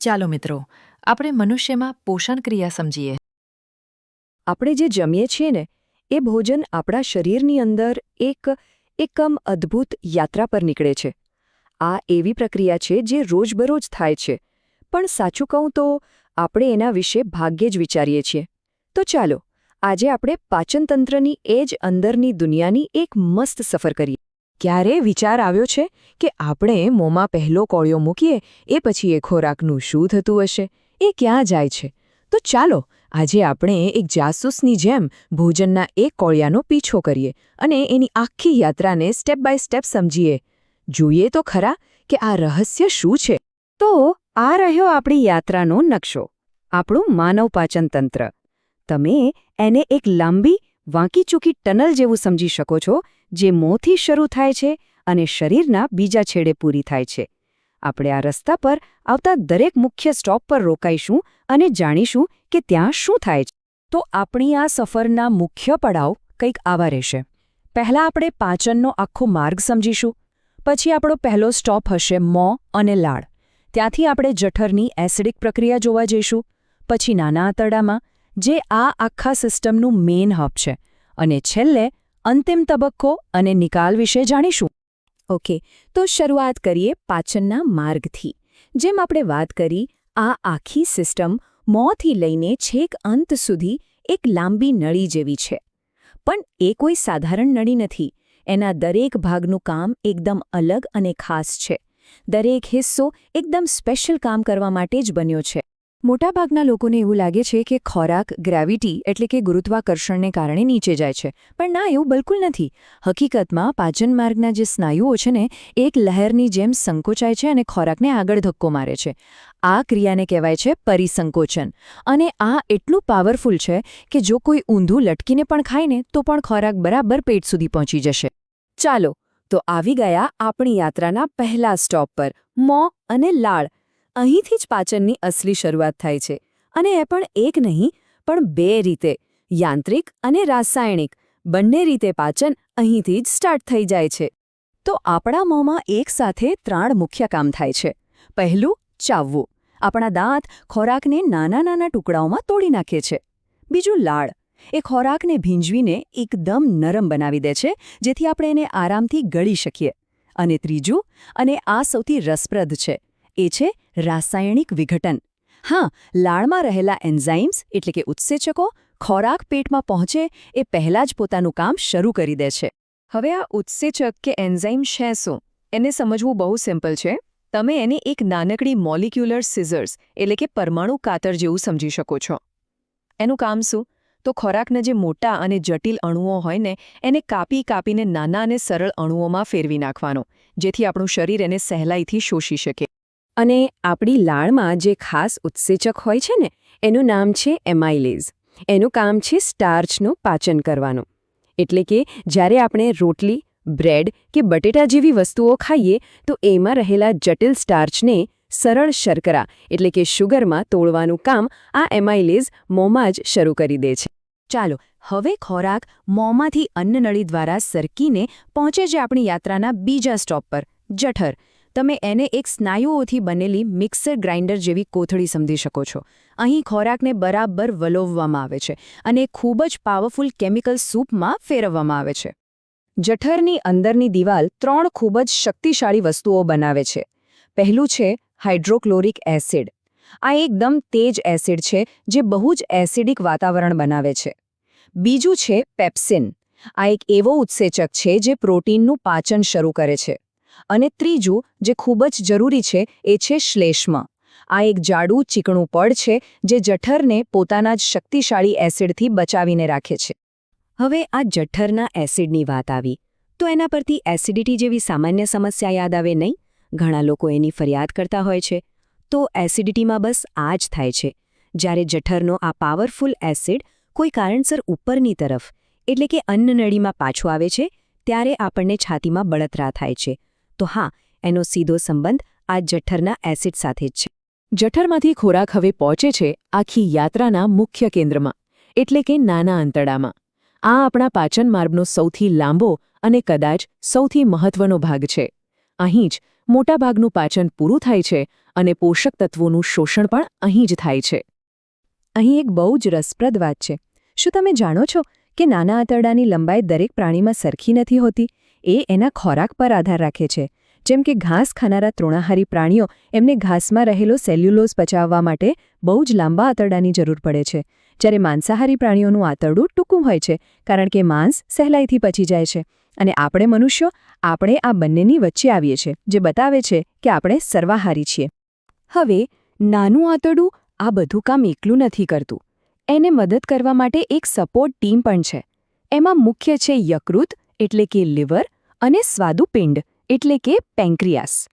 ચાલો મિત્રો, આપણે મનુષ્યમાં પોષણ ક્રિયા સમજીએ. આપણે જે જમીએ છીએ ને, એ ભોજન આપણા શરીરની અંદર એક એકમ અદ્ભુત યાત્રા પર નીકળે છે. આ એવી પ્રક્રિયા છે જે રોજબરોજ થાય છે. પણ સાચું કહું તો, આપણે એના વિશે ભાગ્યે જ વિચારીએ છીએ. તો ચાલો, આજે આપણે પાચનતંત્રની એ જ અંદરની દુનિયાની એક મસ્ત સફર કરીએ. ક્યારે વિચાર આવ્યો છે કે આપણે મોંમાં પહેલો કોળિયો મૂકીએ, એ પછી એ ખોરાકનું શું થતું હશે? એ ક્યાં જાય છે? તો ચાલો, આજે આપણે એક જાસૂસની જેમ ભોજનના એક કોળિયાનો પીછો કરીએ અને એની આખી યાત્રાને સ્ટેપ બાય સ્ટેપ સમજીએ. જોઈએ તો ખરા કે આ રહસ્ય શું છે? તો આ રહ્યો આપણી યાત્રાનો નકશો. આપણું માનવ પાચન તંત્ર તમે એને એક લાંબી વાંકીચૂકી ટનલ જેવું સમજી શકો છો, જે મોંથી શરૂ થાય છે અને શરીરના બીજા છેડે પૂરી થાય છે. આપણે આ રસ્તા પર આવતા દરેક મુખ્ય સ્ટોપ પર રોકાઈશું અને જાણીશું કે ત્યાં શું થાય છે. તો આપણી આ સફરના મુખ્ય પડાવ કંઈક આવા રહેશે. પહેલાં આપણે પાચનનો આખો માર્ગ સમજીશું. પછી આપણો પહેલો સ્ટોપ હશે મોં અને લાળ. ત્યાંથી આપણે જઠરની એસિડિક પ્રક્રિયા જોવા જઈશું. પછી નાના આંતરડામાં જે આ આખા સિસ્ટમનું મેઇન હબ છે. અને છેલ્લે, અંતિમ તબક્કો અને નિકાલ વિશે જાણીશું. ઓકે, તો શરૂઆત કરીએ પાચનના માર્ગથી. જેમ આપણે વાત કરી, આ આખી સિસ્ટમ મોંથી લઈને છેક અંત સુધી એક લાંબી નળી જેવી છે. પણ એ કોઈ સાધારણ નળી નથી. એના દરેક ભાગનું કામ એકદમ અલગ અને ખાસ છે. દરેક હિસ્સો એકદમ સ્પેશિયલ કામ કરવા માટે જ બન્યો છે. મોટાભાગના લોકોને એવું લાગે છે કે ખોરાક ગ્રેવિટી એટલે કે ગુરુત્વાકર્ષણને કારણે નીચે જાય છે. પણ ના, એવું બિલકુલ નથી. હકીકતમાં પાચન માર્ગના જે સ્નાયુઓ છે ને, એક લહેરની જેમ સંકોચાય છે અને ખોરાકને આગળ ધક્કો મારે છે. આ ક્રિયાને કહેવાય છે પરિસંકોચન. અને આ એટલું પાવરફુલ છે કે જો કોઈ ઊંધું લટકીને પણ ખાય ને, તો પણ ખોરાક બરાબર પેટ સુધી પહોંચી જશે. ચાલો, તો આવી ગયા આપણી યાત્રાના પહેલા સ્ટોપ પર. મોં અને લાળ. અહીંથી જ પાચનની અસલી શરૂઆત થાય છે. અને એ પણ એક નહીં, પણ બે રીતે. યાંત્રિક અને રાસાયણિક. બંને રીતે પાચન અહીંથી જ સ્ટાર્ટ થઈ જાય છે. તો આપણા મોંમાં એકસાથે ત્રણ મુખ્ય કામ થાય છે. પહેલું, ચાવવું. આપણા દાંત ખોરાકને નાના નાના ટુકડાઓમાં તોડી નાખે છે. બીજું, લાળ. એ ખોરાકને ભીંજવીને એકદમ નરમ બનાવી દે છે, જેથી આપણે એને આરામથી ગળી શકીએ. અને ત્રીજું, અને આ સૌથી રસપ્રદ છે. એ છે રાસાયણિક વિઘટન. હા, લાળમાં રહેલા એન્ઝાઇમ્સ એટલે કે ઉત્સેચકો ખોરાક પેટમાં પહોંચે એ પહેલાં જ પોતાનું કામ શરૂ કરી દે છે. હવે આ ઉત્સેચક કે એન્ઝાઇમ છે શું? એને સમજવું બહુ સિમ્પલ છે. તમે એને એક નાનકડી મોલિક્યુલર સિઝર્સ એટલે કે પરમાણુ કાતર જેવું સમજી શકો છો. એનું કામ શું? તો ખોરાકના જે મોટા અને જટિલ અણુઓ હોય ને, એને કાપી કાપીને નાના અને સરળ અણુઓમાં ફેરવી નાખવાનો, જેથી આપણું શરીર એને સહેલાઈથી શોષી શકે. અને આપણી લાળમાં જે ખાસ ઉત્સેચક હોય છે ને, એનું નામ છે એમાઇલેઝ. એનું કામ છે સ્ટાર્ચનું પાચન કરવાનું. એટલે કે જ્યારે આપણે રોટલી, બ્રેડ કે બટેટા જેવી વસ્તુઓ ખાઈએ, તો એમાં રહેલા જટિલ સ્ટાર્ચને સરળ શર્કરા, એટલે કે શુગરમાં તોડવાનું કામ આ એમાઇલેઝ મોંમાં જ શરૂ કરી દે છે. ચાલો, હવે ખોરાક મોંમાંથી અન્નનળી દ્વારા સરકીને પહોંચે છે આપણી યાત્રાના બીજા સ્ટોપ પર, જઠર. તમે એને એક સ્નાયુઓથી બનેલી મિક્સર ગ્રાઇન્ડર જેવી કોથળી સમજી શકો છો. અહીં ખોરાકને બરાબર વલોવવામાં આવે છે અને ખૂબ જ પાવરફુલ કેમિકલ સૂપમાં ફેરવવામાં આવે છે. જઠરની અંદરની દિવાલ ત્રણ ખૂબ જ શક્તિશાળી વસ્તુઓ બનાવે છે. પહેલું છે હાઇડ્રોક્લોરિક એસિડ. આ એકદમ તેજ એસિડ છે જે બહુ જ એસિડિક વાતાવરણ બનાવે છે. બીજું છે પેપ્સિન. આ એક એવો ઉત્સેચક છે જે પ્રોટીનનું પાચન શરૂ કરે છે. અને ત્રીજું, જે ખૂબ જ જરૂરી છે, એ છે શ્લેષ્મ. આ એક જાડું, ચીકણું પડ છે, જે જઠરને પોતાના જ શક્તિશાળી એસિડથી બચાવીને રાખે છે. હવે આ જઠરના એસિડની વાત આવી. તો એના પરથી એસિડિટી જેવી સામાન્ય સમસ્યા યાદ આવે નહીં? ઘણા લોકો એની ફરિયાદ કરતા હોય છે. તો એસિડિટીમાં બસ આ જ થાય છે. જ્યારે જઠરનો આ પાવરફુલ એસિડ કોઈ કારણસર ઉપરની તરફ, એટલે કે અન્નનળીમાં પાછું આવે છે, ત્યારે આપણને છાતીમાં બળતરા થાય છે. તો હા, એનો સીધો સંબંધ આ જઠરના એસિડ સાથે જ છે. જઠરમાંથી ખોરાક હવે પહોંચે છે આખી યાત્રાના મુખ્ય કેન્દ્રમાં, એટલે કે નાના આંતરડામાં આ આપણા પાચન માર્ગનો સૌથી લાંબો અને કદાચ સૌથી મહત્વનો ભાગ છે. અહીં જ મોટાભાગનું પાચન પૂરું થાય છે અને પોષક તત્વોનું શોષણ પણ અહીં જ થાય છે. અહીં એક બહુ જ રસપ્રદ વાત છે. શું તમે જાણો છો કે નાના આંતરડાની લંબાઈ દરેક પ્રાણીમાં સરખી નથી હોતી? એ એના ખોરાક પર આધાર રાખે છે. જેમ કે ઘાસ ખાનારા તૃણાહારી પ્રાણીઓ એમને ઘાસમાં રહેલો સેલ્યુલોઝ પચાવવા માટે બહુ જ લાંબા આંતરડાની જરૂર પડે છે. જ્યારે માંસાહારી પ્રાણીઓનું આંતરડું ટૂંકું હોય છે, કારણ કે માંસ સહેલાઈથી પચી જાય છે. અને આપણે મનુષ્યો, આપણે આ બંનેની વચ્ચે આવીએ છીએ, જે બતાવે છે કે આપણે સર્વાહારી છીએ. હવે, નાનું આંતરડું આ બધું કામ એકલું નથી કરતું. એને મદદ કરવા માટે એક સપોર્ટ ટીમ પણ છે. એમાં મુખ્ય છે યકૃત એટલે કે લિવર અને સ્વાદુપિંડ, એટલે કે પેન્ક્રિયાસ.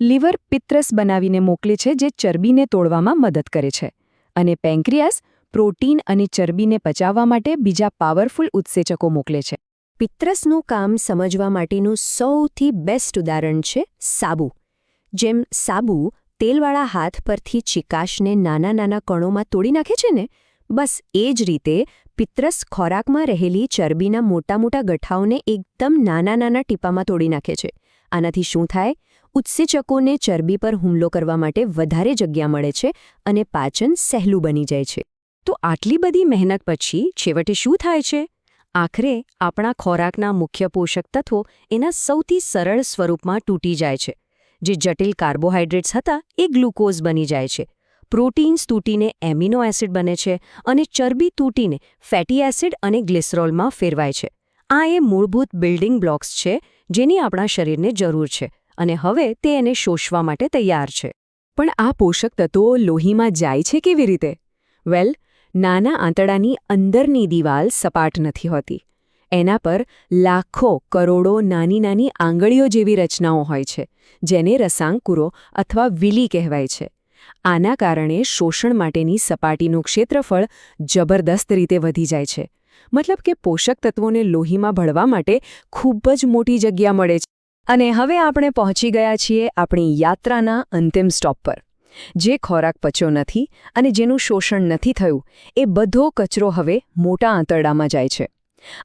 લિવર પિત્રસ બનાવીને મોકલે છે જે ચરબીને તોડવામાં મદદ કરે છે. અને પેન્ક્રિયાસ પ્રોટીન અને ચરબીને પચાવવા માટે બીજા પાવરફુલ ઉત્સેચકો મોકલે છે. પિત્રસનું કામ સમજવા માટેનું સૌથી બેસ્ટ ઉદાહરણ છે સાબુ. જેમ સાબુ તેલવાળા હાથ પરથી ચિકાશને નાના નાના કણોમાં તોડી નાખે છે ને, બસ એ જ રીતે પિત્રસ ખોરાકમાં રહેલી ચરબીના મોટા મોટા ગઠ્ઠાઓને એકદમ નાના નાના ટીપામાં તોડી નાખે છે. આનાથી શું થાય? ઉત્સેચકોને ચરબી પર હુમલો કરવા માટે વધારે જગ્યા મળે છે અને પાચન સહેલું બની જાય છે. તો આટલી બધી મહેનત પછી છેવટે શું થાય છે? આખરે આપણા ખોરાકના મુખ્ય પોષક તત્વો એના સૌથી સરળ સ્વરૂપમાં તૂટી જાય છે. જે જટિલ કાર્બોહાઈડ્રેટ્સ હતા એ ગ્લુકોઝ બની જાય છે. પ્રોટીન્સ તૂટીને એમિનો એસિડ બને છે અને ચરબી તૂટીને ફેટી એસિડ અને ગ્લિસરોલમાં ફેરવાય છે. આ એ મૂળભૂત બિલ્ડિંગ બ્લોક્સ છે જેની આપણા શરીરને જરૂર છે અને હવે તે એને શોષવા માટે તૈયાર છે. પણ આ પોષક તત્વો લોહીમાં જાય છે કેવી રીતે? વેલ, નાના આંતડાની અંદરની દિવાલ સપાટ નથી હોતી. એના પર લાખો, કરોડો નાની નાની આંગળીઓ જેવી રચનાઓ હોય છે, જેને રસાંકુરો અથવા વિલી કહેવાય છે. આના કારણે શોષણ માટેની સપાટીનું ક્ષેત્રફળ જબરદસ્ત રીતે વધી જાય છે. મતલબ કે પોષક તત્વોને લોહીમાં ભળવા માટે ખૂબ જ મોટી જગ્યા મળે છે. અને હવે આપણે પહોંચી ગયા છીએ આપણી યાત્રાના અંતિમ સ્ટોપ પર. જે ખોરાક પચ્યો નથી અને જેનું શોષણ નથી થયું, એ બધો કચરો હવે મોટા આંતરડામાં જાય છે.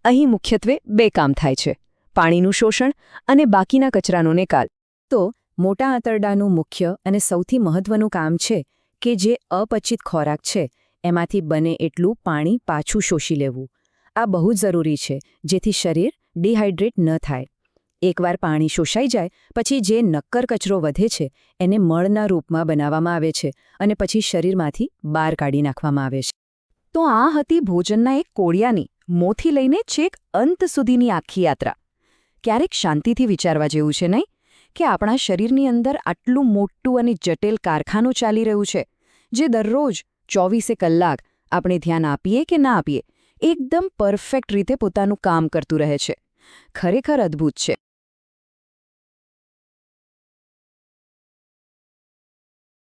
અહીં મુખ્યત્વે બે કામ થાય છે. પાણીનું શોષણ અને બાકીના કચરાનો નિકાલ. તો મોટા આંતરડાનું મુખ્ય અને સૌથી મહત્વનું કામ છે કે જે અપચિત ખોરાક છે, એમાંથી બને એટલું પાણી પાછું શોષી લેવું. આ બહુ જરૂરી છે, જેથી શરીર ડિહાઇડ્રેટ ન થાય. એકવાર પાણી શોષાઈ જાય, પછી જે નક્કર કચરો વધે છે, એને મળના રૂપમાં બનાવવામાં આવે છે અને પછી શરીરમાંથી બહાર કાઢી નાખવામાં આવે છે. તો આ હતી ભોજનના એક કોળિયાની, મોથી લઈને છેક અંત સુધીની આખી યાત્રા. ક્યારેક શાંતિથી વિચારવા જેવું છે નહીં? કે આપણા શરીરની અંદર આટલું મોટું અને જટિલ કારખાનું ચાલી રહ્યું છે, જે દરરોજ ચોવીસે કલાક આપણે ધ્યાન આપીએ કે ના આપીએ, એકદમ પરફેક્ટ રીતે પોતાનું કામ કરતું રહે છે. ખરેખર અદ્ભુત છે.